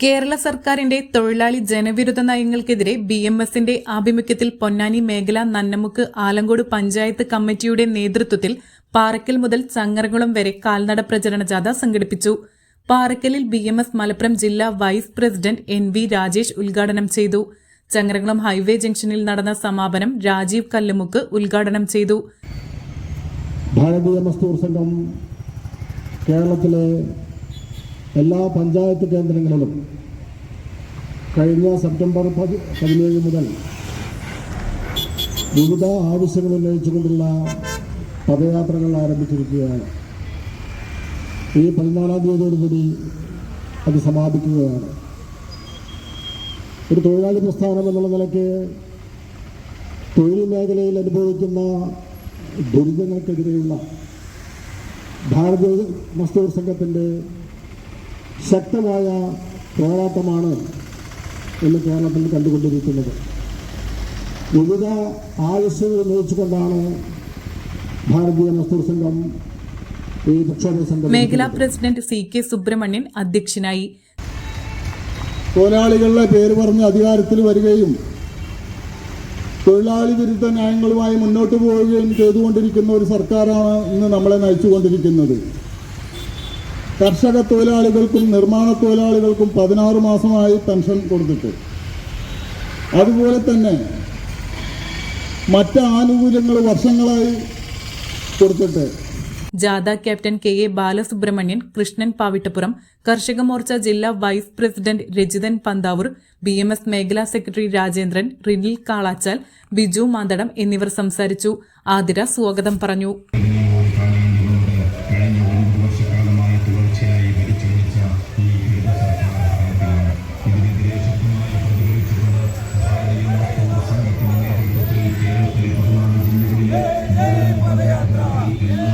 Kerala സർക്കാരിന്റെ തൊഴിലാളി ജനവിരുദ്ധ നയങ്ങൾക്കെതിരെ ബി എം എസിന്റെ ആഭിമുഖ്യത്തിൽ പൊന്നാനി മേഖല നന്നമുക്ക് ആലങ്കോട് പഞ്ചായത്ത് കമ്മിറ്റിയുടെ നേതൃത്വത്തിൽ പാറക്കൽ മുതൽ ചങ്ങരകുളം വരെ കാൽനട പ്രചരണ ജാഥ സംഘടിപ്പിച്ചു. പാറക്കലിൽ ബി എം എസ് മലപ്പുറം ജില്ലാ vice president N V Rajesh ഉദ്ഘാടനം ചെയ്തു. ചങ്ങരകുളം ഹൈവേ ജംഗ്ഷനിൽ നടന്ന സമാപനം രാജീവ് കല്ലുമുക്ക് ഉദ്ഘാടനം ചെയ്തു. ഭാരതീയ കേരളത്തിലെ എല്ലാ പഞ്ചായത്ത് കേന്ദ്രങ്ങളിലും കഴിഞ്ഞ സെപ്റ്റംബർ പതി പതിനേഴ് മുതൽ വിവിധ ആവശ്യങ്ങൾ ഉന്നയിച്ചുകൊണ്ടുള്ള പദയാത്രകൾ ആരംഭിച്ചിരിക്കുകയാണ്. ഈ പതിനാലാം തീയതിയോടുകൂടി അത് സമാപിക്കുകയാണ്. ഒരു തൊഴിലാളി പ്രസ്ഥാനം എന്നുള്ള നിലയ്ക്ക് തൊഴിൽ മേഖലയിൽ അനുഭവിക്കുന്ന ദുരിതങ്ങൾക്കെതിരെയുള്ള ഭാരതീയ മസ്തൂർ സംഘത്തിന്റെ ശക്തമായ പോരാട്ടമാണ് ഇന്ന് കേരളത്തിൽ കണ്ടുകൊണ്ടിരിക്കുന്നത്. വിവിധ ആവശ്യങ്ങൾ ഉന്നയിച്ചുകൊണ്ടാണ് ഭാരതീയ മസ്തൂർ സംഘം ഈ പ്രക്ഷോഭ സംഘം മേഖലാ പ്രസിഡന്റ് സി കെ സുബ്രഹ്മണ്യൻ അധ്യക്ഷനായി. തൊഴിലാളികളുടെ പേര് പറഞ്ഞ് അധികാരത്തിൽ വരികയും തൊഴിലാളി വിരുദ്ധ ന്യായങ്ങളുമായി മുന്നോട്ട് പോവുകയും ചെയ്തുകൊണ്ടിരിക്കുന്ന ഒരു സർക്കാരാണ് ഇന്ന് നമ്മളെ നയിച്ചുകൊണ്ടിരിക്കുന്നത്. കർഷക തൊഴിലാളികൾക്കും നിർമ്മാണ തൊഴിലാളികൾക്കും പതിനാറ് മാസമായി പെൻഷൻ കൊടുത്തിട്ട്. അതുപോലെ തന്നെ മറ്റ് ആനുകൂല്യങ്ങൾ വർഷങ്ങളായി കൊടുത്തിട്ട്. ജാഥ captain K A Balasubramanian Krishnan Pavittappuram കർഷക മോർച്ച ജില്ലാ vice president Rajithan Panthavoor B M S മേഖലാ സെക്രട്ടറി രാജേന്ദ്രൻ റിനിൽ കാളാച്ചാൽ ബിജു മാന്തടം എന്നിവർ സംസാരിച്ചു. ആതിര സ്വാഗതം പറഞ്ഞു. Yeah.